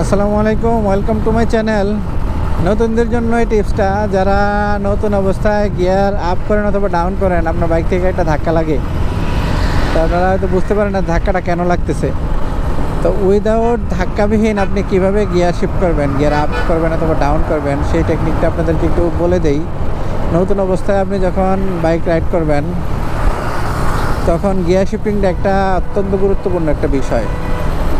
আসসালামু আলাইকুম welcome to my channel নতুনদের জন্য এই টিপসটা, যারা নতুন অবস্থায় গিয়ার আপ করেন অথবা ডাউন করেন, আপনার বাইক থেকে একটা ধাক্কা লাগে। তা আপনারা হয়তো বুঝতে পারেন না ধাক্কাটা কেন লাগতেছে। তো উইদাউট ধাক্কাবিহীন আপনি কীভাবে গিয়ার শিফট করবেন গিয়ার আপ করবেন অথবা ডাউন করবেন, সেই টেকনিকটা আপনাদেরকে একটু বলে দেই। নতুন অবস্থায় আপনি যখন বাইক রাইড করবেন, তখন গিয়ার শিফটিংটা একটা অত্যন্ত গুরুত্বপূর্ণ একটা বিষয়।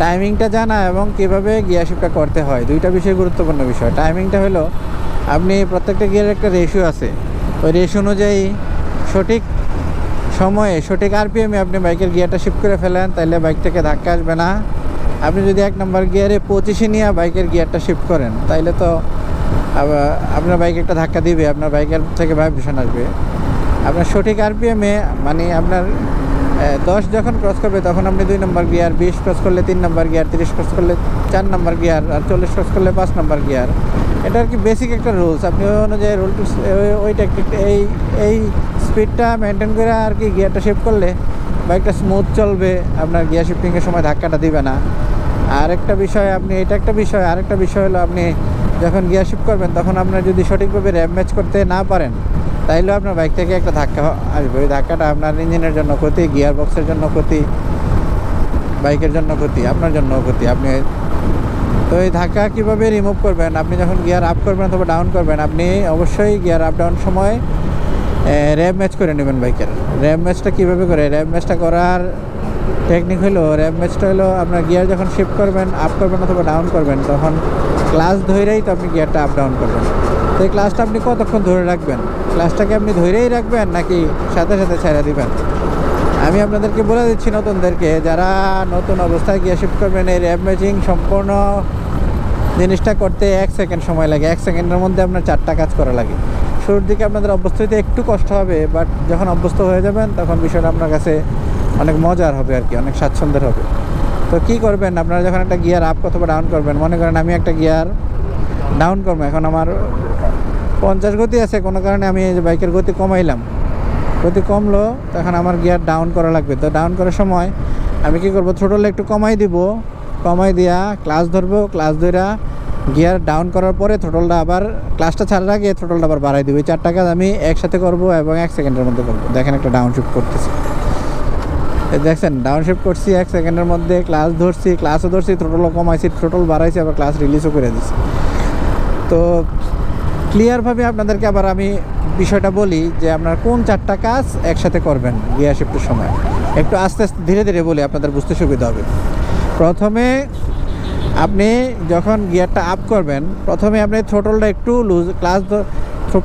টাইমিংটা জানা এবং কীভাবে গিয়ার শিফটটা করতে হয়, দুইটা বিষয় গুরুত্বপূর্ণ বিষয়। টাইমিংটা হলো, আপনি প্রত্যেকটা গিয়ারের একটা রেশিও আছে। ওই রেশিও অনুযায়ী সঠিক সময়ে, সঠিক আরপিএমে আপনি বাইকের গিয়ারটা শিফট করে ফেলেন তাহলে বাইক থেকে ধাক্কা আসবে না। আপনি যদি এক নম্বর গিয়ারে পঁচিশে নিয়ে বাইকের গিয়ারটা শিফট করেন, তাইলে তো আপনার বাইক একটা ধাক্কা দিবে, আপনার বাইকের থেকে ভাইব্রেশন আসবে। আপনার সঠিক আরপিএমে মানে আপনার দশ যখন ক্রস করবে, তখন আপনি দুই নম্বর গিয়ার বিশ ক্রস করলে তিন নম্বর গিয়ার তিরিশ ক্রস করলে চার নম্বর গিয়ার আর চল্লিশ ক্রস করলে পাঁচ নম্বর গিয়ার এটা আর কি বেসিক একটা রুলস আপনি ওই অনুযায়ী রুল ওই টেকনিক এই এই স্পিডটা মেনটেন করে আর কি গিয়ারটা শিফট করলে বাইকটা স্মুথ চলবে, আপনার গিয়ার শিফটিংয়ের সময় ধাক্কাটা দিবে না। আর একটা বিষয় আপনি, এটা একটা বিষয়। আরেকটা বিষয় হলো আপনি যখন গিয়ার শিফট করবেন, তখন আপনার যদি সঠিকভাবে র্যাম ম্যাচ করতে না পারেন তাইলেও আপনার বাইক থেকে একটা ধাক্কা আসবে। ওই ধাক্কাটা আপনার ইঞ্জিনের জন্য ক্ষতি গিয়ার বক্সের জন্য ক্ষতি, বাইকের জন্য ক্ষতি, আপনার জন্য ক্ষতি। আপনি তো এই ধাক্কা কীভাবে রিমুভ করবেন? আপনি যখন গিয়ার আপ করবেন অথবা ডাউন করবেন, আপনি অবশ্যই গিয়ার আপ ডাউন সময় র্যাম ম্যাচ করে নেবেন বাইকের। র্যাম ম্যাচটা কীভাবে করে? র্যাম ম্যাচটা করার টেকনিক হলো র্যাম ম্যাচটা হলো আপনার গিয়ার যখন শিফট করবেন আপ করবেন অথবা ডাউন করবেন, তখন ক্লাস ধরেই তো আপনি গিয়ারটা আপ ডাউন করবেন। তো এই ক্লাসটা আপনি কতক্ষণ ধরে রাখবেন? ক্লাসটাকে আপনি ধরেই রাখবেন নাকি সাথে সাথে ছেড়ে দিবেন? আমি আপনাদেরকে বলে দিচ্ছি নতুনদেরকে, যারা নতুন অবস্থায় গিয়ে শিফট করবেন, এই র্যাম ম্যাচিং সম্পূর্ণ জিনিসটা করতে এক সেকেন্ড সময় লাগে। এক সেকেন্ডের মধ্যে আপনার চারটা কাজ করা লাগে। শুরুর দিকে আপনাদের অভ্যস্ত হতে একটু কষ্ট হবে বাট যখন অভ্যস্ত হয়ে যাবেন, তখন বিষয়টা আপনার কাছে অনেক মজার হবে আর কি, অনেক স্বাচ্ছন্দ্যের হবে। তো কী করবেন? আপনারা যখন একটা গিয়ার আপ অথবা ডাউন করবেন, মনে করেন আমি একটা গিয়ার ডাউন করব। এখন আমার পঞ্চাশ গতি আছে, কোনো কারণে আমি বাইকের গতি কমাইলাম। গতি কমলো, তখন আমার গিয়ার ডাউন করা লাগবে। তো ডাউন করার সময় আমি কি করব থ্রোটল একটু কমাই দিব। কমাই দিয়া ক্লাস ধরবো ক্লাস ধরা গিয়ার ডাউন করার পরে থ্রোটলটা আবার ক্লাসটা ছাড়ার আগে থ্রোটলটা আবার বাড়াই দিব। এই চারটা কাজ আমি একসাথে করব এবং এক সেকেন্ডের মধ্যে করব। দেখেন একটা ডাউন শিফট করতেছি। দেখছেন ডাউন শিফট করছি, এক সেকেন্ডের মধ্যে ক্লাস ধরছি ক্লাসও ধরছি থ্রোটলও কমাইছি থ্রোটল বাড়াইছি, আবার ক্লাস রিলিজও করে দিছি। তো ক্লিয়ারভাবে আপনাদেরকে আবার আমি বিষয়টা বলি যে আপনার কোন চারটা কাজ একসাথে করবেন গিয়ার শিফটের সময়? একটু আস্তে আস্তে ধীরে ধীরে বলি, আপনাদের বুঝতে সুবিধা হবে। প্রথমে আপনি যখন গিয়ারটা আপ করবেন, প্রথমে আপনি থ্রোটলটা একটু লুজ ক্লাস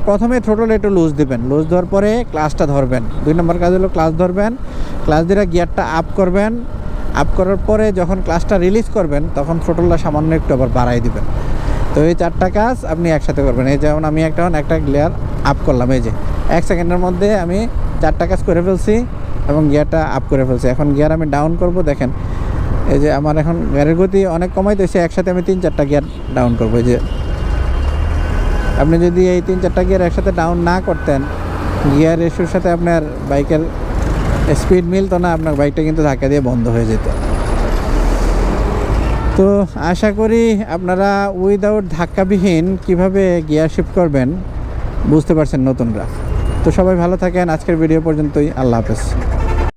প্রথমে থ্রোটলটা একটু লুজ দিবেন। লুজ দেওয়ার পরে ক্লাসটা ধরবেন। দুই নম্বর কাজ হলো ক্লাস ধরবেন। ক্লাস দিয়ে গিয়ারটা আপ করবেন। আপ করার পরে যখন ক্লাসটা রিলিজ করবেন, তখন থ্রোটলটা সামান্য একটু আবার বাড়াই দিবেন। তো এই চারটা কাজ আপনি একসাথে করবেন। এই যেমন আমি একটা একটা গিয়ার আপ করলাম, এই যে। এক সেকেন্ডের মধ্যে আমি চারটা কাজ করে ফেলছি এবং গিয়ারটা আপ করে ফেলছি। এখন গিয়ার আমি ডাউন করব, দেখেন। এই যে আমার এখন গিয়ারের গতি অনেক কমাই কমাইতেছে একসাথে আমি তিন চারটা গিয়ার ডাউন করব, এই যে। আপনি যদি এই তিন চারটা গিয়ার একসাথে ডাউন না করতেন গিয়ার রেশোর সাথে আপনার বাইকের স্পিড মিলতো না, আপনার বাইকটা কিন্তু ধাক্কা দিয়ে বন্ধ হয়ে যেত। তো আশা করি আপনারা উইদাউট ধাক্কাবিহীন কীভাবে গিয়ার শিফট করবেন, বুঝতে পারছেন নতুনরা। তো সবাই ভালো থাকেন, আজকের ভিডিও পর্যন্তই, আল্লাহ হাফেজ।